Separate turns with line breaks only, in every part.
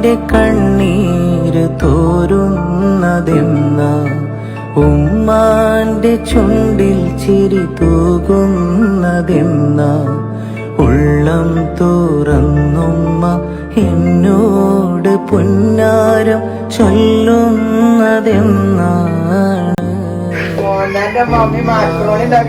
ഉമ്മാന്റെ കണ്ണീര് തോരുന്നതെന്ന ഉമ്മാന്റെ ചുണ്ടിൽ ചിരി തൂകുന്നതെന്ന ഉള്ളം തുറന്നുമ്മ എന്നോട് പുന്നാരം ചൊല്ലുന്നതെന്നാണ്
മോഹൻലാലിന്റെ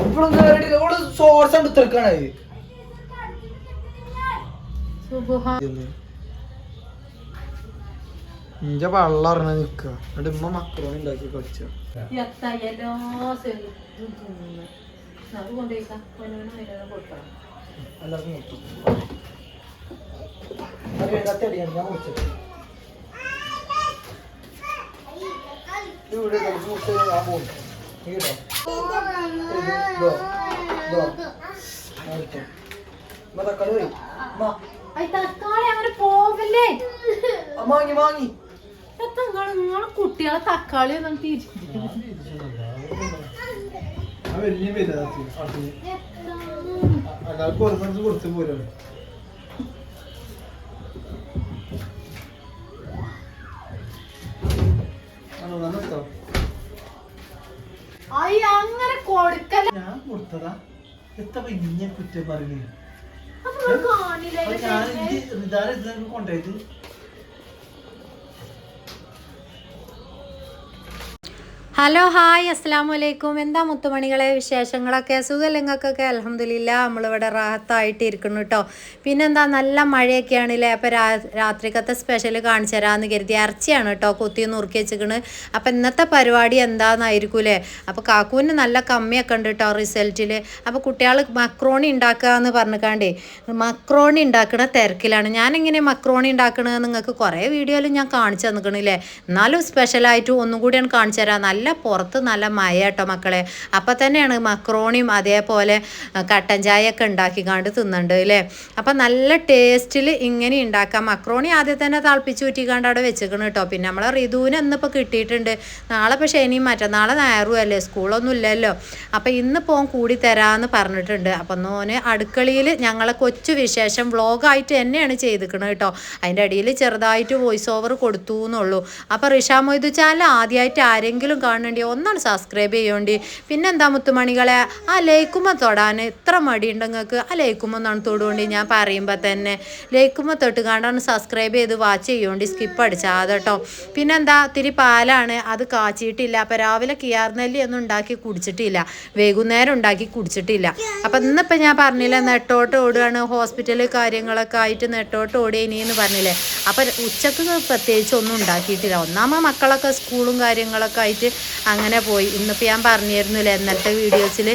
ഇപ്പോഴും ഓൾ സോഴ്സ് ഇഞ്ച വെള്ളം അറിഞ്ഞ നിക്ക. എന്നിട്ട് ഉമ്മ മക്രോണി ഉണ്ടാക്കി കളിച്ച എല്ലാവർക്കും അത് ഞാൻ മുറിച്ചത് ഇവിടെ മുറിച്ചത് ഞാൻ പോകുന്നു നീ കേട്ടോ ഇതോ ഇതോ അടുത്ത ഉമ്മ തക്കാളി പോയി ഉമ്മ
അത് തക്കാളി അങ്ങനെ പോവല്ലേ?
അമ്മ വാങ്ങി വാങ്ങി.
എത്താ നിങ്ങൾ കുട്ടികളെ തക്കാളി ഒന്നും തിരിച്ചു
വലിയ പുറത്തു കൊടുത്തു പോലും
അയ്യ അങ്ങനെ കൊടുക്കല.
ഞാൻ കൊടുത്തതാ. എത്ര ഇങ്ങനെ കുറ്റം പറയുന്നേ
അപ്പൊ നിങ്ങൾ കാണില്ലേ
അപ്പൊ ഞാൻ ഇത്
ഹലോ ഹായ് അസ്സാം വലൈക്കും എന്താ മുത്തുമണികളെ വിശേഷങ്ങളൊക്കെ? സുഖലിങ്ങൾക്കൊക്കെ അലഹമില്ല നമ്മളിവിടെ റാഹത്തായിട്ട് ഇരിക്കുന്നു കേട്ടോ പിന്നെന്താ നല്ല മഴയൊക്കെയാണല്ലേ? അപ്പോൾ രാ രാത്രിക്കത്തെ സ്പെഷ്യൽ കാണിച്ചു തരാമെന്ന് കരുതി ഇറച്ചിയാണ് കേട്ടോ കുത്തി നുറുക്കി വെച്ചിക്കണ് അപ്പോൾ ഇന്നത്തെ പരിപാടി എന്താണെന്നായിരിക്കൂലേ അപ്പോൾ കാക്കൂന് നല്ല കമ്മിയൊക്കെ ഉണ്ട് കേട്ടോ റിസൾട്ടിൽ അപ്പോൾ കുട്ടികൾ മക്രോണി ഉണ്ടാക്കുക എന്ന് പറഞ്ഞിക്കാണ്ടേ മക്രോണി ഉണ്ടാക്കുന്ന തിരക്കിലാണ്. ഞാനിങ്ങനെ മക്രോണി ഉണ്ടാക്കണത് നിങ്ങൾക്ക് കുറേ വീഡിയോയിൽ ഞാൻ കാണിച്ചു തന്നിക്കണില്ലേ എന്നാലും സ്പെഷ്യലായിട്ട് ഒന്നും കൂടിയാണ് കാണിച്ചു തരാം. നല്ല പുറത്ത് നല്ല മഴ കേട്ടോ മക്കളെ. അപ്പം തന്നെയാണ് മക്രോണിയും അതേപോലെ കട്ടൻ ചായ ഒക്കെ ഉണ്ടാക്കിക്കാണ്ട് തിന്നുന്നുണ്ട് അല്ലേ അപ്പം നല്ല ടേസ്റ്റിൽ ഇങ്ങനെ ഉണ്ടാക്കാം. മക്രോണി ആദ്യം തന്നെ തിളപ്പിച്ച് ഊറ്റിക്കാണ്ട് അവിടെ വെച്ചിക്കണം കേട്ടോ പിന്നെ നമ്മളെ ഋതുവിന് ഇന്നിപ്പോൾ കിട്ടിയിട്ടുണ്ട്. നാളെ ഇപ്പോൾ ശനിയും മറ്റന്നാളെ ഞായറും അല്ലേ? സ്കൂളൊന്നും ഇല്ലല്ലോ. അപ്പം ഇന്ന് പോകാൻ കൂടി തരാമെന്ന് പറഞ്ഞിട്ടുണ്ട്. അപ്പം നോന് അടുക്കളയിൽ ഞങ്ങളെ കൊച്ചു വിശേഷം വ്ളോഗായിട്ട് തന്നെയാണ് ചെയ്തിക്കണത് കേട്ടോ അതിന്റെ അടിയിൽ ചെറുതായിട്ട് വോയിസ് ഓവർ കൊടുത്തു എന്നുള്ളൂ അപ്പോൾ റിഷാ മൊയ്തു ആദ്യമായിട്ട് ആരെങ്കിലും കാണണ്ടി ഒന്നാണ് സബ്സ്ക്രൈബ് ചെയ്യേണ്ടി. പിന്നെന്താ മുത്തുമണികളെ ആ ലൈക്കുമ്പോൾ തൊടാൻ ഇത്ര മടി നിങ്ങൾക്ക് ആ ലൈക്കുമ്പോൾ എന്നാണ് തൊടുകൊണ്ട് ഞാൻ പറയുമ്പോൾ തന്നെ. ലൈക്കുമ്പോൾ തൊട്ട് കാണാൻ സബ്സ്ക്രൈബ് ചെയ്ത് വാച്ച് ചെയ്യേണ്ടി സ്കിപ്പ് അടിച്ചാൽ കേട്ടോ പിന്നെന്താ ഇത്തിരി പാലാണ് അത് കാച്ചിയിട്ടില്ല. അപ്പം രാവിലെ കിയാർനെല്ലി ഒന്നും ഉണ്ടാക്കി കുടിച്ചിട്ടില്ല. വൈകുന്നേരം ഉണ്ടാക്കി കുടിച്ചിട്ടില്ല. അപ്പം ഇന്നിപ്പോൾ ഞാൻ പറഞ്ഞില്ല നെട്ടോട്ട് ഓടുകയാണ്. ഹോസ്പിറ്റൽ കാര്യങ്ങളൊക്കെ ആയിട്ട് നെട്ടോട്ട് ഓടിയനി എന്ന് പറഞ്ഞില്ലേ. അപ്പം ഉച്ചയ്ക്ക് പ്രത്യേകിച്ച് ഒന്നും ഉണ്ടാക്കിയിട്ടില്ല. ഒന്നാമത് മക്കളൊക്കെ സ്കൂളും കാര്യങ്ങളൊക്കെ ആയിട്ട് അങ്ങനെ പോയി. ഇന്നിപ്പോൾ ഞാൻ പറഞ്ഞിരുന്നില്ല ഇന്നത്തെ വീഡിയോസിൽ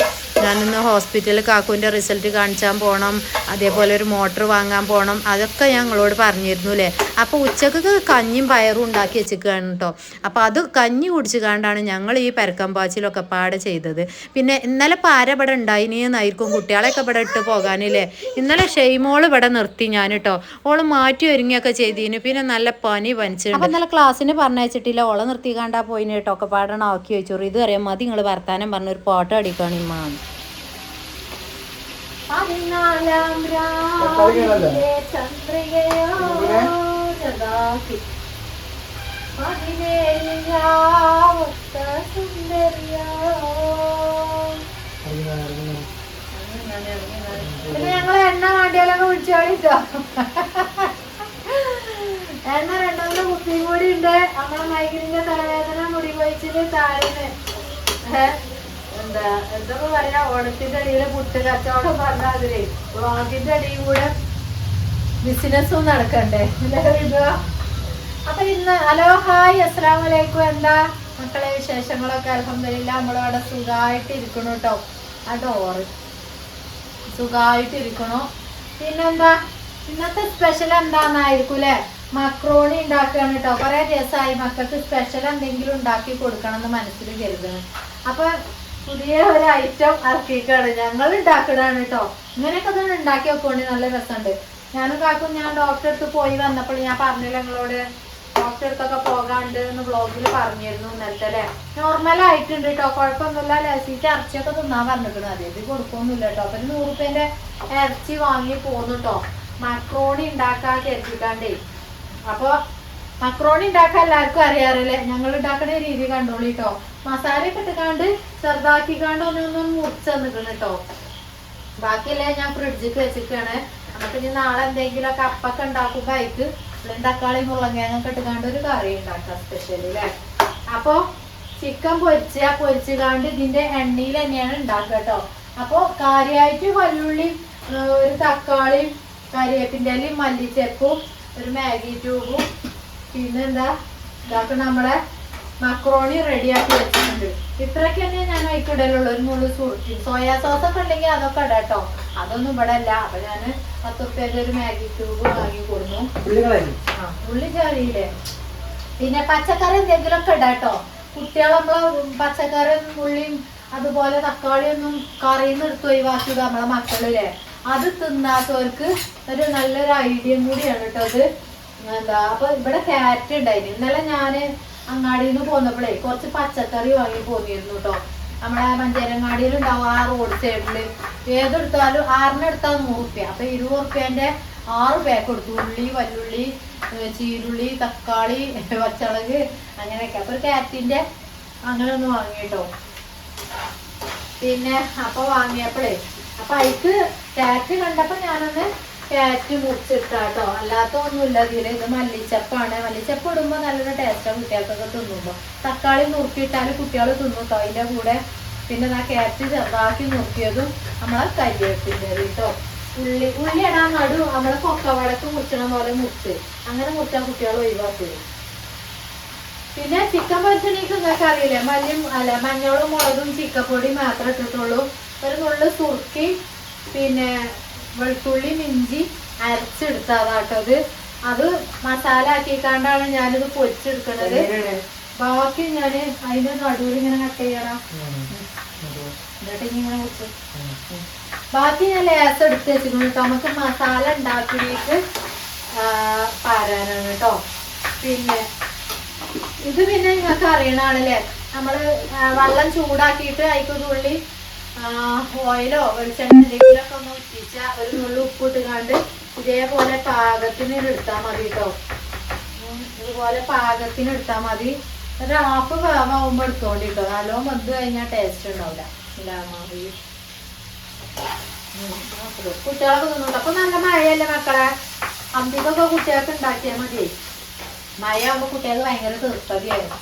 ഞാനിന്ന് ഹോസ്പിറ്റലിൽ കാക്കുവിന്റെ റിസൾട്ട് കാണിച്ചാൻ പോകണം അതേപോലെ ഒരു മോട്ടർ വാങ്ങാൻ പോകണം അതൊക്കെ ഞങ്ങളോട് പറഞ്ഞിരുന്നു അല്ലേ അപ്പോൾ ഉച്ചയ്ക്ക് കഞ്ഞിയും പയറും ഉണ്ടാക്കി വെച്ചിരിക്കുകയാണ് കേട്ടോ. അപ്പോൾ അത് കഞ്ഞി കുടിച്ച് കാണ്ടാണ് ഞങ്ങൾ ഈ പരക്കം പാച്ചിലൊക്കെ പാടെ ചെയ്തത്. പിന്നെ ഇന്നലെ പാര ഇവിടെ ഉണ്ടായിനിയെന്നായിരിക്കും കുട്ടികളെയൊക്കെ ഇവിടെ ഇട്ട് പോകാനില്ലേ. ഇന്നലെ ഷെയ്മോൾ ഇവിടെ നിർത്തി ഞാൻ കേട്ടോ. ഓൾ മാറ്റി ഒരുങ്ങിയൊക്കെ ചെയ്തിന്. പിന്നെ നല്ല പനി പനിച്ചിട്ടുണ്ട് അപ്പോൾ ഇന്നലെ ക്ലാസ്സിന് പറഞ്ഞയച്ചിട്ടില്ല ഓളെ നിർത്തി കാണ്ടാ പോയിന് കേട്ടോ ഒക്കെ പാടണം ആക്കി വെച്ചു. ഇത് അറിയാം മതി നിങ്ങൾ വർത്താനം പറഞ്ഞ ഒരു പാട്ട് അടിക്കണം ഇമ്മ. പതിനാലാം രാവിലെ ചന്ദ്രികയോ ചതാക്കി. പതിനേഴിലാവത്ത സുന്ദരിയോ. പിന്നെ ഞങ്ങൾ എണ്ണ വേണ്ടിയാലൊക്കെ വിളിച്ചോളിട്ടോ എണ്ണ രണ്ടാമത്തെ കുപ്പിയും കൂടി ഉണ്ട്. നമ്മളെ മൈഗ്രീന്റെ തലവേദന മുടി കൊഴിച്ചിൽ താഴ്ന്ന്. എന്താ എന്തൊക്കെ പറയാ? ഓണത്തിന്റെ അടിയിൽ പുട്ട് കച്ചവടം പറഞ്ഞാതിരി വാങ്ങിന്റെ അടിയിൽ കൂടെ ബിസിനസ്സും നടക്കണ്ടേ? അപ്പൊ ഇന്ന് ഹലോ ഹായ് അസ്സലാമു വലൈക്കും എന്താ മക്കളെ വിശേഷങ്ങളൊക്കെ? അലഹമില്ല നമ്മളവിടെ സുഖമായിട്ട് ഇരിക്കണു കേട്ടോ അതോ സുഖമായിട്ട് ഇരിക്കണു. പിന്നെന്താ? ഇന്നത്തെ സ്പെഷ്യൽ എന്താന്നായിരിക്കും അല്ലേ മക്രോണി ഉണ്ടാക്കുകയാണ് കേട്ടോ കുറേ ദിവസമായി മക്കൾക്ക് സ്പെഷ്യൽ എന്തെങ്കിലും ഉണ്ടാക്കി കൊടുക്കണം എന്ന് മനസ്സിൽ കരുതണം അപ്പൊ പുതിയ ഒരു ഐറ്റം ഇറക്കിക്കാണ് ഞങ്ങൾ ഉണ്ടാക്കണതാണ് കേട്ടോ ഇങ്ങനെയൊക്കെ തന്നെ ഉണ്ടാക്കി വെക്കുകയാണെങ്കിൽ നല്ല രസമുണ്ട്. ഞാനും കാക്കും ഞാൻ ഡോക്ടറെ അടുത്ത് പോയി വന്നപ്പോൾ ഞാൻ പറഞ്ഞില്ല നിങ്ങളോട് ഡോക്ടറെ അടുത്തൊക്കെ പോകാണ്ട് എന്ന് ബ്ലോഗിൽ പറഞ്ഞിരുന്നു ഇന്നലത്തെ അല്ലേ? നോർമൽ ആയിട്ടുണ്ട് കേട്ടോ കുഴപ്പമൊന്നുമില്ല ലസിച്ച് ഇറച്ചിയൊക്കെ തിന്നാൻ പറഞ്ഞിരിക്കണം അതേത് കൊടുക്കൊന്നുമില്ല കേട്ടോ അപ്പൊ ഒരു നൂറ് റുപ്യന്റെ ഇറച്ചി വാങ്ങി പോന്നു കേട്ടോ മക്രോണി ഉണ്ടാക്കാൻ കരുതിക്കാണ്ടേ അപ്പൊ മക്രോണി ഉണ്ടാക്കാൻ എല്ലാവർക്കും അറിയാറില്ലേ? ഞങ്ങൾ ഉണ്ടാക്കുന്ന രീതി കണ്ടോളി കേട്ടോ. മസാല ഒക്കെ ഇട്ടുകാണ്ട് ചെറുതാക്കിക്കാണ്ട് ഒന്നൊന്നും മുറിച്ച് കേട്ടോ. ബാക്കിയെല്ലാം ഞാൻ ഫ്രിഡ്ജിക്ക് വെച്ചിട്ടാണ് നമുക്ക് ഇനി നാളെ എന്തെങ്കിലുമൊക്കെ അപ്പൊക്കെ ഉണ്ടാക്കുമ്പോ അതിക്ക് തക്കാളി മുളങ്ങേങ്ങൊക്കെ ഇട്ടുകാണ്ട് ഒരു കറി ഉണ്ടാക്കാം സ്പെഷ്യൽ അല്ലേ അപ്പൊ ചിക്കൻ പൊരിച്ച് ആ പൊരിച്ചുകാണ്ട് ഇതിന്റെ എണ്ണയിൽ തന്നെയാണ് ഉണ്ടാക്കുക കേട്ടോ. അപ്പൊ കാര്യമായിട്ട് വല്ലുള്ളിയും ഒരു തക്കാളി കരിയേപ്പിന്റെ ഇലയും മല്ലിച്ചെപ്പും ഒരു മാഗി ട്യൂബും പിന്നെന്താ? ഇതൊക്കെ നമ്മളെ മക്രോണി റെഡിയാക്കി വെച്ചിട്ടുണ്ട്. ഇത്രയൊക്കെ തന്നെ ഞാൻ വൈക്കിടലുള്ളൂ ഒരു മുള്ളു സുറുക്കി സോയാ സോസ് ഒക്കെ ഉണ്ടെങ്കിൽ അതൊക്കെ ഇടാം കേട്ടോ അതൊന്നും ഇവിടെ അല്ല. അപ്പൊ ഞാൻ പത്ത് റുപ്യക്ക് ഒരു മാഗി ട്യൂബ് വാങ്ങി കൊടുന്നു. ആ ഉള്ളി കറിയില്ലേ പിന്നെ പച്ചക്കറി എന്തെങ്കിലുമൊക്കെ ഇടാം കേട്ടോ കുട്ടികളെ നമ്മളെ പച്ചക്കറിയും ഉള്ളിയും അതുപോലെ തക്കാളിയൊന്നും കറിയിൽ നിന്ന് എടുത്ത് ഒഴിവാക്കിയത് നമ്മളെ മക്കളില്ലേ? അത് തിന്നാത്തവർക്ക് ഒരു നല്ലൊരു ഐഡിയ കൂടിയാണ് കേട്ടോ അത്. എന്താ അപ്പൊ ഇവിടെ ക്യാരറ്റ് ഉണ്ടായിരുന്നു ഇന്നലെ ഞാൻ അങ്ങാടിയിൽ നിന്ന് പോന്നപ്പോഴേ കുറച്ച് പച്ചക്കറി വാങ്ങി പോന്നിരുന്നു കേട്ടോ നമ്മളെ മഞ്ചേരങ്ങാടിയിൽ ഉണ്ടാവും ആ റോഡ് സൈഡിൽ ഏതെടുത്താലും ആറിനെടുത്താൽ നൂറ് റുപ്യ അപ്പൊ ഇരുപത് റുപ്യന്റെ ആറ് പാക്ക് കൊടുത്തു. ഉള്ളി വല്ലുള്ളി ചീരുള്ളി തക്കാളി പച്ചളക് അങ്ങനെയൊക്കെ. അപ്പൊ ഒരു ക്യാരറ്റിന്റെ അങ്ങനെ ഒന്ന് വാങ്ങി കേട്ടോ പിന്നെ അപ്പൊ വാങ്ങിയപ്പോഴേ അപ്പൊ അതിക്ക് ക്യാറ്റ് കണ്ടപ്പോ ഞാനൊന്ന് ക്യാറ്റ് മുറിച്ചിട്ടാട്ടോ. അല്ലാത്ത ഒന്നുമില്ല ഇതിൽ ഇത് മല്ലിച്ചപ്പാണ്. മല്ലിച്ചപ്പ് ഇടുമ്പോ നല്ലൊരു ടേസ്റ്റാണ് കുട്ടികൾക്കൊക്കെ തിന്നുമ്പോ. തക്കാളി നുറുക്കിയിട്ടാൽ കുട്ടികൾ തിന്നും കേട്ടോ അതിന്റെ കൂടെ പിന്നെ ആ ക്യാറ്റ് ചെറുതാക്കി നുറുക്കിയതും നമ്മളെ കരിയേപ്പിന്റെ കേട്ടോ ഉള്ളി ഉള്ളി ഇടാൻ നടു. നമ്മളെ കൊക്കവടക്ക് മുറിച്ചണ പോലെ മുറിച്ച്. അങ്ങനെ മുറിച്ചാൽ കുട്ടികൾ ഒഴിവാക്കുക പിന്നെ ചിക്കൻ പൊരിച്ചണിക്ക് നിങ്ങൾക്ക് അറിയില്ലേ? മല്ലിയും അല്ല മഞ്ഞളും മുളകും ചിക്കപ്പൊടി മാത്രം ഇട്ടിട്ടുള്ളൂ. ഒരു നുള്ളു സുർക്കി പിന്നെ വെളുത്തുള്ളി മിഞ്ചി അരച്ചെടുത്തതാട്ടോ അത് അത് മസാല ആക്കിക്കാണ്ടാണ് ഞാനിത് പൊരിച്ചെടുക്കുന്നത് ബാക്കി ഞാൻ അതിന്റെ നടുവിൽ ഇങ്ങനെ കട്ട് ചെയ്യണം. ഇങ്ങനെ വെച്ചു. ബാക്കി ഞാൻ ലേസ് എടുത്ത് വെച്ചിട്ടുണ്ട് കേട്ടോ നമുക്ക് മസാല ഉണ്ടാക്കിയിട്ട് പാരാനാണ് കേട്ടോ പിന്നെ ഇത് പിന്നെ നിങ്ങൾക്ക് അറിയണാണല്ലേ നമ്മൾ വെള്ളം ചൂടാക്കിയിട്ട് അതിക്കൊരു ഉള്ളി ഓയിലോ വെളിച്ചെണ്ണ എന്തെങ്കിലുമൊക്കെ ഒന്ന് ഉറ്റിച്ച ഒരു നുള്ളി ഉപ്പ് ഇട്ടുകാണ്ട് ഇതേപോലെ പാകത്തിന് എടുത്താൽ മതി കേട്ടോ ഇതുപോലെ പാകത്തിന് എടുത്താൽ മതി. ഒരു ഹാഫ് വേവാകുമ്പോൾ എടുത്തോണ്ടി കേട്ടോ നല്ലോണം മന്ത് കഴിഞ്ഞാൽ ടേസ്റ്റ് ഉണ്ടാവില്ല കുട്ടികളൊക്കെ തിന്നുണ്ട്. അപ്പൊ നല്ല മഴയല്ലേ മക്കളെ? അന്തിക്കൊക്കെ കുട്ടികൾക്ക് ഉണ്ടാക്കിയാൽ മതി. മഴ ആകുമ്പോ കുട്ടികൾക്ക് ഭയങ്കര തീർത്ഥതയായിരുന്നു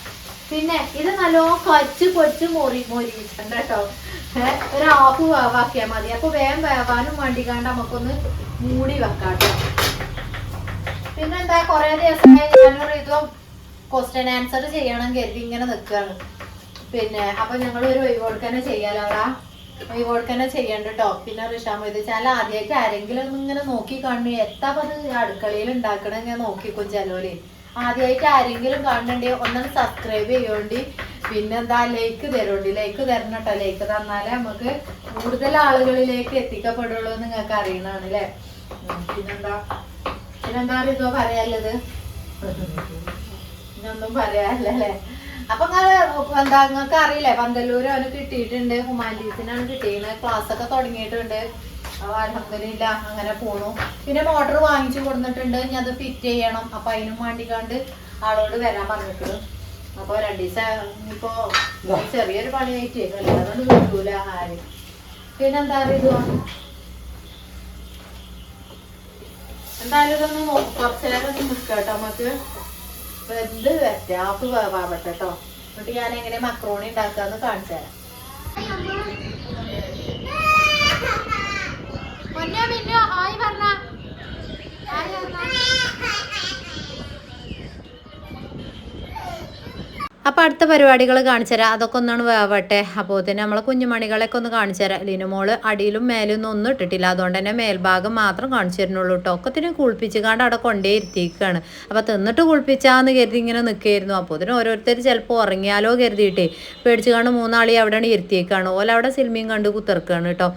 പിന്നെ ഇത് നല്ലോണം കൊച്ചു പൊച്ച് മുറി മുരിയിട്ടുണ്ട് കേട്ടോ ഒരു ആപ്പ് വേവാക്കിയാൽ മതി. അപ്പൊ വേഗം വേവാനും വേണ്ടിക്കാണ്ട് നമുക്കൊന്ന് മൂടി വെക്കാം കേട്ടോ പിന്നെന്താ കൊറേ ദിവസമായി ഞാനൊരു ഇതും ക്വസ്റ്റ്യൻ ആൻസർ ചെയ്യണം കരുതി ഇങ്ങനെ നിൽക്കുകയാണ് പിന്നെ അപ്പൊ ഞങ്ങൾ ഒരു ഒഴിവോടുക്കനെ ചെയ്യാലോടാ ചെയ്യാലോ അവിടെ ഒഴിവോട് തന്നെ ചെയ്യണ്ട കേട്ടോ പിന്നെ റിഷാമ ഇത് വെച്ചാൽ ആദ്യമായിട്ട് ആരെങ്കിലും ഇങ്ങനെ നോക്കി കാണു. എത്താ അത് അടുക്കളയിൽ ഉണ്ടാക്കണം ഞാൻ നോക്കിക്കും ചിലവര് ആദ്യമായിട്ട് ആരെങ്കിലും കാണണ്ടേ ഒന്നും സബ്സ്ക്രൈബ് ചെയ്യോണ്ടി. പിന്നെന്താ ലൈക്ക് തരണ്ടി. ലൈക്ക് തരണം കേട്ടോ ലൈക്ക് തന്നാലേ നമുക്ക് കൂടുതൽ ആളുകളിലേക്ക് എത്തിക്കപ്പെടുള്ളൂ എന്ന് നിങ്ങൾക്ക് അറിയണാണ് പിന്നെന്താ? പിന്നെന്താ ഇതോ പറയാനുള്ളത്? ഇതൊന്നും പറയാല്ലേ അപ്പൊ നിങ്ങൾ എന്താ നിങ്ങൾക്ക് അറിയില്ലേ പന്തല്ലൂർ അവന് കിട്ടിയിട്ടുണ്ട്. ഹ്യൂമാനിറ്റീസിനാണ് കിട്ടിയത് ക്ലാസ് ഒക്കെ തുടങ്ങിയിട്ടുണ്ട്. അലഹമില്ല അങ്ങനെ പോണു. പിന്നെ മോട്ടർ വാങ്ങിച്ചു കൊടുത്തിട്ടുണ്ട് ഇനി അത് ഫിറ്റ് ചെയ്യണം. അപ്പൊ അതിനും വേണ്ടിക്കാണ്ട് ആളോട് വരാൻ പറഞ്ഞിട്ടുണ്ട് അപ്പൊ രണ്ടു ദിവസം ഇപ്പോ ചെറിയൊരു പണിയായിട്ട് അല്ലാതെ കിട്ടൂല ആരും. പിന്നെന്താ പറയുക എന്തായാലും ഇതൊന്ന് കുറച്ചു നേരം ഒന്ന് നിൽക്കാം കേട്ടോ നമുക്ക് വെന്ത് ആപ്പ് വേവാവട്ടെ കേട്ടോ. എന്നിട്ട് ഞാൻ എങ്ങനെ മക്രോണി ഉണ്ടാക്കാന്ന് കാണിച്ചു തരാം. പൊന്നോ മിന്നോ ഹായ് പറഞ്ഞ അപ്പോൾ അടുത്ത പരിപാടികൾ കാണിച്ചു തരാം. അതൊക്കെ ഒന്നാണ് വേവട്ടെ. അപ്പോൾ തന്നെ നമ്മളെ കുഞ്ഞുമണികളൊക്കെ ഒന്ന് കാണിച്ചു തരാം. ലിനുമോൾ അടിയിലും മേലും ഒന്നും ഇട്ടിട്ടില്ല. അതുകൊണ്ട് തന്നെ മേൽഭാഗം മാത്രം കാണിച്ചു തരുന്നുള്ളൂ കേട്ടോ. ഒക്കത്തിനും കുളിപ്പിച്ച് കാണ്ട് അവിടെ കൊണ്ടേ ഇരുത്തിയിരിക്കുകയാണ്. അപ്പോൾ തിന്നിട്ട് കുളിപ്പിച്ചാന്ന് കരുതി ഇങ്ങനെ നിൽക്കുകയായിരുന്നു. അപ്പോൾ തന്നെ ഓരോരുത്തർ ചിലപ്പോൾ ഉറങ്ങിയാലോ കരുതിയിട്ടേ പേടിച്ച് കണ്ട് മൂന്നാളി അവിടെയാണ് ഇരുത്തിയേക്കാണ് ഓല അവിടെ സിനിമയും കണ്ട് കുത്തിറക്കുകയാണ് കേട്ടോ.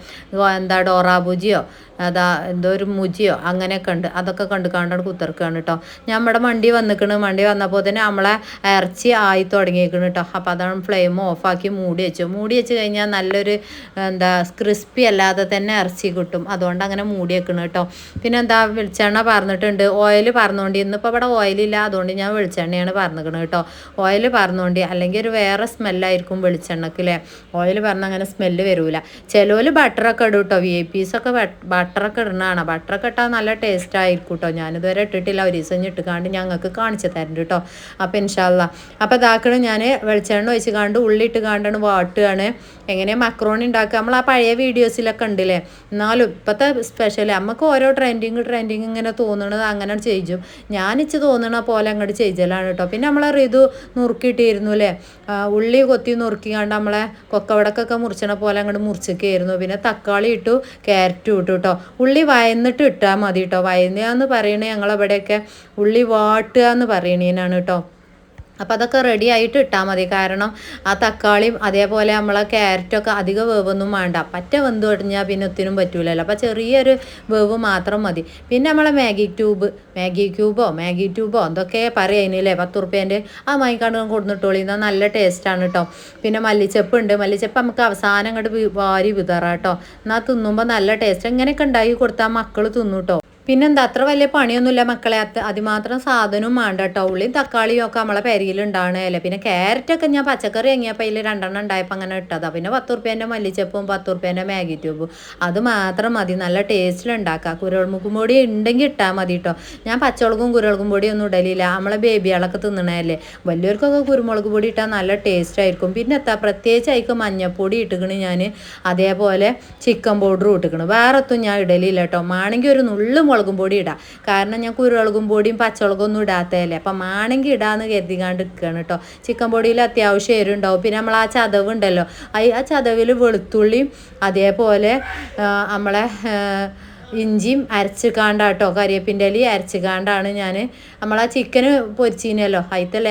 എന്താ ഡോറാബുജിയോ അതാ എന്തോ ഒരു മുജിയോ അങ്ങനെയൊക്കെ ഉണ്ട്. അതൊക്കെ കണ്ട് കണ്ടാണ് കുത്തിറക്കുകയാണ് കേട്ടോ. ഞാൻ നമ്മുടെ മണ്ടി വന്നിക്കണ്. മണ്ടി വന്നപ്പോൾ തന്നെ നമ്മളെ ഇറച്ചി ആയി തുടങ്ങിയേക്കണ് കേട്ടോ അപ്പോൾ അതാണ് ഫ്ലെയിം ഓഫാക്കി മൂടി വെച്ചു. മൂടി വെച്ച് കഴിഞ്ഞാൽ നല്ലൊരു എന്താ ക്രിസ്പി അല്ലാതെ തന്നെ ഇറച്ചി കിട്ടും. അതുകൊണ്ട് അങ്ങനെ മൂടി വെക്കണം കേട്ടോ പിന്നെ എന്താ വെളിച്ചെണ്ണ പറഞ്ഞിട്ടുണ്ട് ഓയിൽ പറഞ്ഞുകൊണ്ട് ഇന്നിപ്പോൾ ഇവിടെ ഓയിലില്ല അതുകൊണ്ട് ഞാൻ വെളിച്ചെണ്ണയാണ് പറഞ്ഞിരിക്കുന്നത് കേട്ടോ ഓയിൽ പറഞ്ഞുകൊണ്ട് അല്ലെങ്കിൽ ഒരു വേറെ സ്മെല്ലായിരിക്കും വെളിച്ചെണ്ണക്കില്ലേ ഓയിൽ പറഞ്ഞ അങ്ങനെ സ്മെല്ല് വരൂല. ചിലവർ ബട്ടറൊക്കെ ഇടും കേട്ടോ വി ഐ പീസൊക്കെ ബട്ടറൊക്കെ ഇടണതാണ് ബട്ടറൊക്കെ ഇട്ടാൽ നല്ല ടേസ്റ്റ് ആയിരിക്കും കേട്ടോ ഞാനിതുവരെ ഇട്ടിട്ടില്ല. ഒരു ദിവസം ഇട്ടുകാണ്ട് ഞങ്ങൾക്ക് കാണിച്ചു തരുന്നുണ്ട് കേട്ടോ അപ്പോൾ ഇൻഷാല്ല അപ്പോൾ ഇതാക്കണ ഞാൻ വെളിച്ചെണ്ണ ഒഴിച്ച് കാണ്ട് ഉള്ളി ഇട്ട് കാണ്ടാണ് വാട്ടുകയാണ്. എങ്ങനെ മക്രോണി ഉണ്ടാക്കുക. നമ്മൾ ആ പഴയ വീഡിയോസിലൊക്കെ ഉണ്ടല്ലേ. എന്നാലും ഇപ്പോഴത്തെ സ്പെഷ്യൽ നമുക്ക് ഓരോ ട്രെൻഡിങ് ട്രെൻഡിങ് ഇങ്ങനെ തോന്നുന്നത് അങ്ങനെ ചെയ്യും. ഞാനിച്ച് തോന്നണ പോലെ അങ്ങോട്ട് ചെയ്യലാണ് കേട്ടോ പിന്നെ നമ്മളെ ഋതു നുറുക്കിയിട്ടിരുന്നു അല്ലേ ഉള്ളി കൊത്തി നുറുക്കി കണ്ട് നമ്മളെ കൊക്കവടക്കൊക്കെ മുറിച്ചണ പോലെ അങ്ങോട്ട് മുറിച്ചൊക്കെയായിരുന്നു. പിന്നെ തക്കാളി ഇട്ടു ക്യാരറ്റും ഇട്ടു കേട്ടോ ഉള്ളി വയന്നിട്ട് ഇട്ടാൽ മതി കേട്ടോ വയന്നുകയെന്ന് പറയണേ ഞങ്ങളവിടെയൊക്കെ. ഉള്ളി വാട്ടുക എന്ന് പറയണേനാണ് കേട്ടോ അപ്പോൾ അതൊക്കെ റെഡി ആയിട്ട് ഇട്ടാൽ മതി. കാരണം ആ തക്കാളിയും അതേപോലെ നമ്മളെ ക്യാരറ്റൊക്കെ അധികം വേവൊന്നും വേണ്ട. പറ്റ വെന്ത് കഴിഞ്ഞാൽ പിന്നെ ഒത്തിനും പറ്റൂലല്ലോ. അപ്പോൾ ചെറിയൊരു വേവ് മാത്രം മതി. പിന്നെ നമ്മളെ മാഗി ട്യൂബ് മാഗി ക്യൂബോ മാഗി ട്യൂബോ എന്തൊക്കെ പറയുന്നില്ലേ പത്ത് റുപ്യേന്റെ ആ മൈക്കാണ് കൊടുത്തിട്ടോളി എന്നാൽ നല്ല ടേസ്റ്റാണ് കേട്ടോ പിന്നെ മല്ലിച്ചപ്പ് ഉണ്ട്. മല്ലിച്ചപ്പ് നമുക്ക് അവസാനം അങ്ങോട്ട് വാരി വിതറാം കേട്ടോ എന്നാൽ തിന്നുമ്പോൾ നല്ല ടേസ്റ്റ് ഇങ്ങനെയൊക്കെ ഉണ്ടാക്കി കൊടുത്താൽ മക്കൾ തിന്നു കേട്ടോ പിന്നെന്താ അത്ര വലിയ പണിയൊന്നുമില്ല മക്കളെ. അത് അതിമാത്രം സാധനവും വേണ്ട കേട്ടോ ഉള്ളിയും തക്കാളിയും ഒക്കെ നമ്മളെ പെരയിൽ പെരിയിലുണ്ടാകണല്ലേ പിന്നെ ക്യാരറ്റൊക്കെ ഞാൻ പച്ചക്കറി വാങ്ങിയപ്പോൾ അതിൽ രണ്ടെണ്ണം ഉണ്ടായപ്പോൾ അങ്ങനെ ഇട്ടതാ. പിന്നെ പത്ത് റുപ്യേന്റെ മല്ലിച്ചപ്പും പത്ത് റുപ്യേന്റെ മാഗി ട്യൂബും അത് മാത്രം മതി. നല്ല ടേസ്റ്റിൽ ഉണ്ടാക്കാം. കുരുമുളകും പൊടി ഉണ്ടെങ്കിൽ ഇട്ടാൽ മതി കേട്ടോ ഞാൻ പച്ചമുളകും കുരുമുളകും പൊടി ഒന്നും ഇടലില്ല. നമ്മളെ ബേബികളൊക്കെ തിന്നണല്ലേ വലിയവർക്കൊക്കെ കുരുമുളക് പൊടി ഇട്ടാൽ നല്ല ടേസ്റ്റ് ആയിരിക്കും. പിന്നെ എത്താ പ്രത്യേകിച്ച് അതിക്ക് മഞ്ഞപ്പൊടി ഇട്ടുക്കണ് ഞാൻ അതേപോലെ ചിക്കൻ പൗഡറും ഇട്ടുക്കണ്. വേറെ ഒത്തും ഞാൻ ഇടലില്ല കേട്ടോ മാണെങ്കിൽ ഒരു നുള്ളു മുളകും പൊടി ഇടാം. കാരണം ഞാൻ കുരുമുളകും പൊടിയും പച്ചമുളകും ഒന്നും ഇടാത്തതല്ലേ. അപ്പം മാണെങ്കിൽ ഇടാന്ന് കരുതിക്കാണ്ട് നിൽക്കുകയാണ് കേട്ടോ ചിക്കൻ പൊടിയിൽ അത്യാവശ്യം എരുണ്ടാവും പിന്നെ നമ്മൾ ആ ചതവ് ഉണ്ടല്ലോ. ആ ആ ചതവിൽ വെളുത്തുള്ളിയും അതേപോലെ നമ്മളെ ഇഞ്ചിയും അരച്ച് കാണ്ടാട്ടോ കരിവേപ്പിന്റെ ഇല അരച്ച് കാണ്ടാണ് ഞാൻ നമ്മളാ ചിക്കന് പൊരിച്ചീനല്ലോ. അതിൽ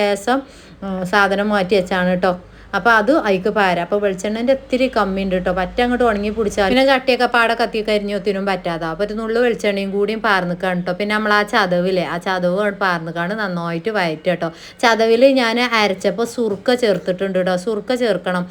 ഉം, സാധനം മാറ്റി വെച്ചാണ് കേട്ടോ അപ്പോൾ അത് അതിക്ക് പാര. അപ്പോൾ വെളിച്ചെണ്ണന്റെ ഒത്തിരി കമ്മി ഉണ്ട് കേട്ടോ പറ്റ അങ്ങോട്ട് ഉണങ്ങി പിടിച്ചാൽ പിന്നെ ചട്ടിയൊക്കെ പാടെ കത്തി കരിഞ്ഞൊത്തിനും പറ്റാതെ. അപ്പോൾ ഒരു നുള്ളു വെളിച്ചെണ്ണയും കൂടിയും പാർന്നിക്കാണ് കേട്ടോ പിന്നെ നമ്മൾ ആ ചതവില്ലേ ആ ചതവ് പാർന്നിക്കാണ് നന്നായിട്ട് വയറ്റ് കേട്ടോ ചതവിൽ ഞാൻ അരച്ചപ്പോൾ സുർക്ക ചേർത്തിട്ടുണ്ട് കേട്ടോ സുർക്ക ചേർക്കണം.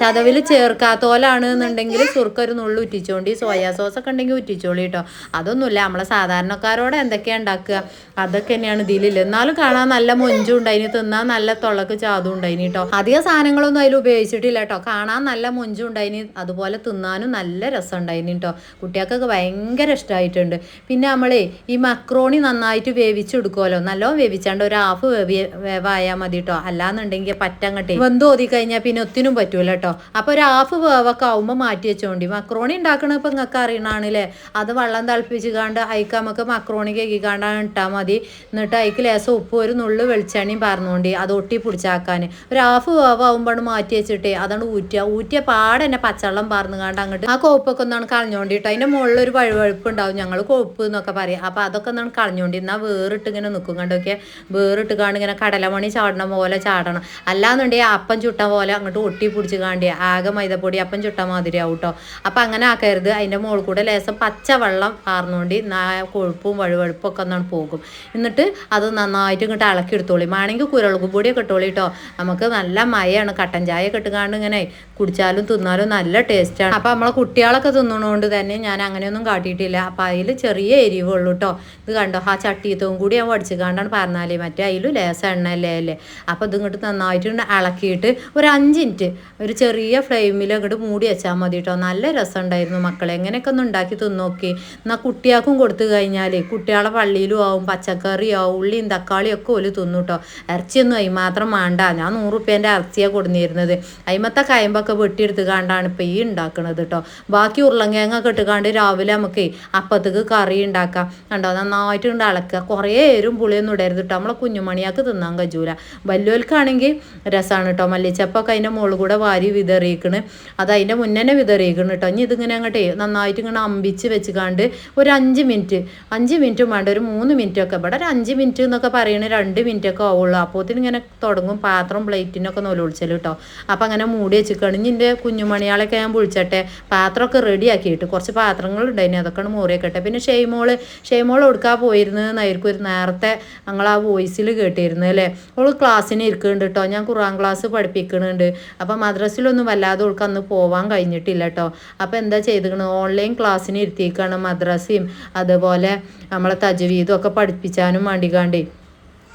ചതവിൽ ചേർക്കാത്തോലാണ് എന്നുണ്ടെങ്കിൽ സുറുക്ക ഒരു നുള്ളു ഉറ്റിച്ചോണ്ടി സോയാ സോസ് ഒക്കെ ഉണ്ടെങ്കിൽ ഉറ്റിച്ചോളി കേട്ടോ അതൊന്നുമില്ല നമ്മളെ സാധാരണക്കാരോട് എന്തൊക്കെയാണ് ഉണ്ടാക്കുക അതൊക്കെ തന്നെയാണ് ഇതിലില്ല. എന്നാലും കാണാൻ നല്ല മൊഞ്ചും ഉണ്ടായിന്. തിന്നാൻ നല്ല തുളക്ക് ചാതും ഉണ്ടായിന് കേട്ടോ അധികം സാധനങ്ങളൊന്നും അതിൽ ഉപയോഗിച്ചിട്ടില്ല കേട്ടോ. കാണാൻ നല്ല മൊഞ്ചും ഉണ്ടായിന്. അതുപോലെ തിന്നാനും നല്ല രസം ഉണ്ടായിന് കേട്ടോ കുട്ടികൾക്കൊക്കെ ഭയങ്കര ഇഷ്ടമായിട്ടുണ്ട് പിന്നെ നമ്മളേ ഈ മക്രോണി നന്നായിട്ട് വേവിച്ചെടുക്കുമല്ലോ നല്ലോണം വേവിച്ചാണ്ട് ഒരു ഹാഫ് വേവി വേവായാൽ മതി കേട്ടോ അല്ലാന്നുണ്ടെങ്കിൽ പറ്റങ്ങട്ടെ ഓതി കഴിഞ്ഞാൽ പിന്നെ ഒത്തിനും പറ്റൂല കേട്ടോ അപ്പോൾ ഒരു ഹാഫ് വേവൊക്കെ ആവുമ്പോൾ മാറ്റി വെച്ചോണ്ടി. മക്രോണി ഉണ്ടാക്കണ ഇപ്പം നിങ്ങൾക്ക് അറിയണാണല്ലേ അത് വെള്ളം തിളപ്പിച്ച് കാണ്ട് അയക്ക് നമുക്ക് മക്രോണി കേക്കിക്കാണ്ടാണ് ഇട്ടാൽ മതി. എന്നിട്ട് അയക്ക് ലേസം ഉപ്പ് ഒരു നുള്ളു വെളിച്ചെണ്ണയും പറഞ്ഞുകൊണ്ട് അത് ഒട്ടി പിടിച്ചാക്കാൻ ഒരു ഹാഫ് വേവാകുമ്പോൾ മാറ്റി വെച്ചിട്ട്. അതാണ് ഊറ്റുക. ഊറ്റിയ പാടെ തന്നെ പച്ചവെള്ളം പാർന്നു കാണ്ട് അങ്ങോട്ട് ആ കോപ്പൊക്കെ ഒന്നാണ് കളഞ്ഞോണ്ടിട്ട്. അതിന്റെ മുകളിൽ ഒരു വഴുവഴുപ്പ് ഉണ്ടാവും ഞങ്ങൾ കോപ്പ് എന്നൊക്കെ പറയും. അപ്പൊ അതൊക്കെ ഒന്നാണ് കളഞ്ഞോണ്ടി എന്നാ വേറിട്ട് ഇങ്ങനെ നിൽക്കും കണ്ടൊക്കെ വേറിട്ട് കാണ്ട് ഇങ്ങനെ കടലമണി ചാടണം പോലെ ചാടണം. അല്ലാന്നുണ്ടെങ്കിൽ അപ്പം ചുട്ട പോലെ അങ്ങോട്ട് ഒട്ടി പിടിച്ച് കാണ്ടി. ആകെ മൈദപ്പൊടി അപ്പം ചുട്ട മാതിരി ആവും കേട്ടോ അപ്പം അങ്ങനെ ആക്കരുത്. അതിന്റെ മുകളിൽ കൂടെ ലേശം പച്ച വെള്ളം പാർന്നുകൊണ്ട് നാ കൊഴുപ്പും വഴുവഴുപ്പും ഒക്കെ ഒന്നാണ് പോകും. എന്നിട്ട് അത് നന്നായിട്ട് ഇങ്ങോട്ട് ഇളക്കി എടുത്തോളി. വേണമെങ്കിൽ കുരുളക് പൊടിയൊക്കെ ഇട്ടോളി കേട്ടോ നമുക്ക് നല്ല മയാണ് കട്ടൻ ചായ കെട്ടുകാണ്ട് ഇങ്ങനെ കുടിച്ചാലും തിന്നാലും നല്ല ടേസ്റ്റാണ് അപ്പം നമ്മളെ കുട്ടികളൊക്കെ തിന്നണോണ്ട് തന്നെ ഞാൻ അങ്ങനെയൊന്നും കാട്ടിയിട്ടില്ല. അപ്പം അതിൽ ചെറിയ എരിവുള്ളൂ കേട്ടോ ഇത് കണ്ടോ? ആ ചട്ടിയത്തവും കൂടി ഞാൻ വടിച്ച് കാണ്ടാണ് പറഞ്ഞാലേ മറ്റേ അതിലും ലേസ എണ്ണ അല്ലേ? അല്ലേ അപ്പം ഇതിങ്ങോട്ട് നന്നായിട്ട് ഇളക്കിയിട്ട് ഒരു അഞ്ച് മിനിറ്റ് ഒരു ചെറിയ ഫ്ലെയിമിൽ അങ്ങോട്ട് മൂടി വെച്ചാൽ മതി കേട്ടോ നല്ല രസം ഉണ്ടായിരുന്നു മക്കളെ. എങ്ങനെയൊക്കെ ഒന്ന് ഉണ്ടാക്കി തിന്നോക്കി. എന്നാൽ കുട്ടികൾക്കും കൊടുത്തു കഴിഞ്ഞാൽ കുട്ടികളെ പള്ളിയിലും ആവും പച്ചക്കറിയും ആവും ഉള്ളിയും തക്കാളിയും ഒക്കെ ഓൽ തിന്നു കേട്ടോ ഇറച്ചിയൊന്നും അതിന് മാത്രം വേണ്ട ഞാൻ നൂറുപ്യേന്റെ ഇറച്ചിയാണ് ഇറച്ചിയെ കൊടുന്നിരുന്നത്. അതിമത്തെ കയമ്പൊക്കെ വെട്ടിയെടുത്ത് കാണ്ടാണ് ഇപ്പം ഈ ഉണ്ടാക്കുന്നത് കേട്ടോ ബാക്കി ഉരുളങ്കിഴങ്ങൊക്കെ ഇട്ടുകാണ്ട് രാവിലെ നമുക്ക് അപ്പത്തേക്ക് കറി ഉണ്ടാക്കാം കണ്ടോ? നന്നായിട്ട് കൊണ്ട് അളക്കുക കുറേ എരും പുളിയൊന്നും ഇടരുത് കേട്ടോ നമ്മളെ കുഞ്ഞുമണിയാക്ക് തിന്നാൻ കഴിയൂല വലിയവർക്കാണെങ്കിൽ രസമാണ് കേട്ടോ മല്ലിച്ചപ്പൊക്കെ അതിന്റെ മുകളിൽ കൂടെ വാരി വിതറിയിക്കണ് അത് അതിന്റെ മുന്നേ വിതറിയിക്കണ് കേട്ടോ ഇനി ഇതിങ്ങനെ അങ്ങോട്ടേ നന്നായിട്ട് ഇങ്ങനെ അമ്പിച്ച് വെച്ചുകാണ്ട് ഒരു അഞ്ച് മിനിറ്റ് അഞ്ച് മിനിറ്റും വേണ്ട ഒരു മൂന്ന് മിനിറ്റ് ഒക്കെ ഇവിടെ ഒരു അഞ്ച് മിനിറ്റ് എന്നൊക്കെ പറയണ രണ്ട് മിനിറ്റ് ഒക്കെ ആവുള്ളൂ. അപ്പോത്തിന് ഇങ്ങനെ തുടങ്ങും. പാത്രം പ്ലേറ്റിനൊക്കെ നൂലൊളിച്ചൽ കേട്ടോ അപ്പം അങ്ങനെ മൂടി വെച്ചിക്കാണ് ഇനി എന്റെ കുഞ്ഞുമണിയാളൊക്കെ ഞാൻ വിളിച്ചട്ടെ. പാത്രമൊക്കെ റെഡി ആക്കിയിട്ട് കുറച്ച് പാത്രങ്ങൾ ഉണ്ടായിരുന്നു അതൊക്കെ മൂറി വെക്കട്ടെ പിന്നെ ഷെയ്മോൾ ഷെയ്മോൾ പോയിരുന്നു പോയിരുന്നതെന്നായിരിക്കും ഒരു നേരത്തെ ഞങ്ങൾ ആ വോയിസിൽ കേട്ടിരുന്നു അല്ലേ? ഓൾ ക്ലാസ്സിന് ഇരിക്കുന്നുണ്ട് കേട്ടോ. ഞാൻ ഖുറാൻ ക്ലാസ് പഠിപ്പിക്കുന്നുണ്ട്. അപ്പം മദ്രസിലൊന്നും വല്ലാതെ ഓൾക്ക് അന്ന് പോവാൻ കഴിഞ്ഞിട്ടില്ല കേട്ടോ. അപ്പം എന്താ ചെയ്തിരിക്കണത് ഓൺലൈൻ ക്ലാസ്സിന് ഇരുത്തിയിരിക്കുകയാണ് മദ്രസയും അതുപോലെ നമ്മളെ തജ്വീദും ഒക്കെ പഠിപ്പിച്ചാനും വേണ്ടിക്കാണ്ടേ.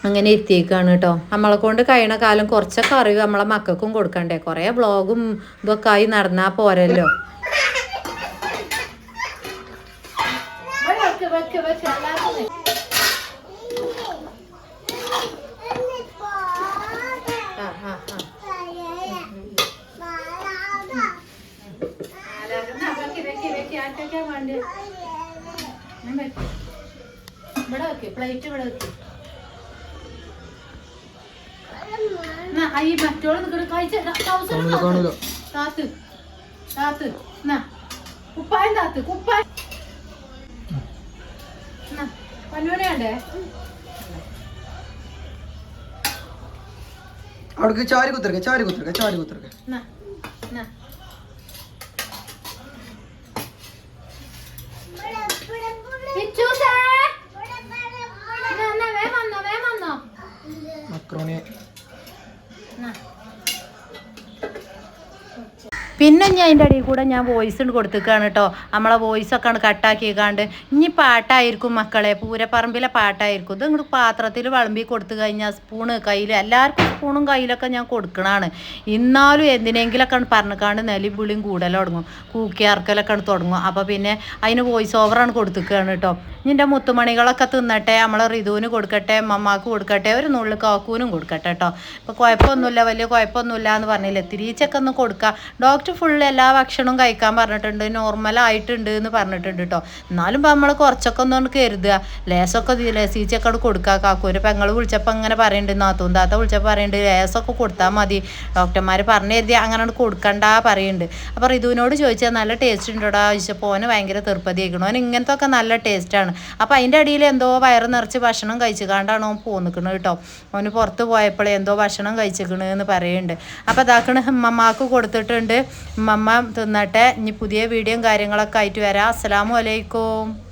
അങ്ങനെ എത്തിയേക്കാണ് കേട്ടോ. നമ്മളെ കൊണ്ട് കഴിയണ കാലം കുറച്ചൊക്കെ അറിവ് നമ്മളെ മക്കൾക്കും കൊടുക്കണ്ടേ. കുറേ ബ്ലോഗും ഇതൊക്കെ ആയി നടന്നാൽ പോരല്ലോ.
കാണൂല, കാണൂല.
താത്ത് താത്ത് എന്നാ കുപ്പായം താത്ത് കുപ്പായം. എന്നാ, പന്നൂനെ കണ്ടേ?
അവിടേക്ക് ചാരി കുത്തിറക്ക ചാരി കുത്തിറക്ക ചാരി
എന്നാ എന്നാ ഇച്ചൂസേ. എന്നാ, എന്നാ, വേഗം വന്നോ വേഗം വന്നോ
മക്രോണി
എന്നാ. പിന്നെ ഞാൻ അതിന്റെ അടിയിൽ കൂടെ ഞാൻ വോയിസ് കൊടുത്തേക്കാണ് കേട്ടോ നമ്മളെ വോയിസ് ഒക്കെ കട്ടാക്കിയേക്കാണ്ട് ഇനി പാട്ടായിരിക്കും മക്കളെ. പൂരപ്പറമ്പിലെ പാട്ടായിരിക്കും. ഇത് ഇങ്ങോട്ട് പാത്രത്തിൽ വിളമ്പി കൊടുത്തു കഴിഞ്ഞാൽ സ്പൂണ് കയ്യിൽ എല്ലാവർക്കും സ്പൂണും കയ്യിലൊക്കെ ഞാൻ കൊടുക്കണതാണ് ഇന്നാലും എന്തിനെങ്കിലൊക്കെ പറഞ്ഞിക്കാണ്ട് നെലിയും പുളിയും കൂടൽ തുടങ്ങും കൂക്കിയാർക്കലൊക്കെ തുടങ്ങും. അപ്പോൾ പിന്നെ അതിന് വോയിസ് ഓവറാണ് കൊടുത്തേക്കാണ് കേട്ടോ നിന്റെ മുത്തുമണികളൊക്കെ തിന്നട്ടെ നമ്മളെ റിതുവിന് കൊടുക്കട്ടെ മമ്മാക്ക് കൊടുക്കട്ടെ ഒരു നുള്ളു കാക്കൂനും കൊടുക്കട്ടെ കേട്ടോ. ഇപ്പോൾ കുഴപ്പമൊന്നുമില്ല വലിയ കുഴപ്പമൊന്നുമില്ല എന്ന് പറഞ്ഞില്ല? തിരിച്ചൊക്കെ ഒന്ന് കൊടുക്കുക ഡോക്ടർ ഫുൾ എല്ലാ ഭക്ഷണവും കഴിക്കാൻ പറഞ്ഞിട്ടുണ്ട് നോർമൽ ആയിട്ടുണ്ട് എന്ന് പറഞ്ഞിട്ടുണ്ട് കേട്ടോ. എന്നാലും ഇപ്പം നമ്മൾ കുറച്ചൊക്കെ ഒന്ന് കരുതുക. ലേസൊക്കെ ലസീച്ചൊക്കെ അങ്ങട് കൊടുക്കുക കാക്കൂര് പെങ്ങൾ വിളിച്ചപ്പോൾ അങ്ങനെ പറയുന്നുണ്ട് നാത്തൂൻ താത്ത വിളിച്ചപ്പോൾ പറയുന്നുണ്ട് ലേസൊക്കെ കൊടുത്താൽ മതി. ഡോക്ടർമാർ പറഞ്ഞു കരുതി അങ്ങനെ കൊടുക്കണ്ട പറയുന്നുണ്ട് അപ്പോൾ റിതുവിനോട് ചോദിച്ചാൽ നല്ല ടേസ്റ്റ് ഉണ്ടോടാ? ചോദിച്ചപ്പോൾ ഓന് ഭയങ്കര തീർപ്പതി ആയിക്കണം ഓന് ഇങ്ങനത്തെ ഒക്കെ നല്ല ടേസ്റ്റാണ് അപ്പോൾ അതിന്റെ അടിയിൽ എന്തോ വയറ് നിറച്ച് ഭക്ഷണം കഴിച്ചു കാണ്ടാണ് ഓൻ പോന്നിക്കണത് കേട്ടോ. ഓന് പുറത്ത് പോയപ്പോഴേ എന്തോ ഭക്ഷണം കഴിച്ചിക്കണ് എന്ന് പറയുന്നുണ്ട്. അപ്പോൾ അതാക്കണ് മമ്മാക്ക് കൊടുത്തിട്ടുണ്ട്. മമ്മ തിന്നട്ടെ. ഇനി പുതിയ വീഡിയോയും കാര്യങ്ങളൊക്കെ ആയിട്ട് വരാം. അസ്സലാമു അലൈക്കും.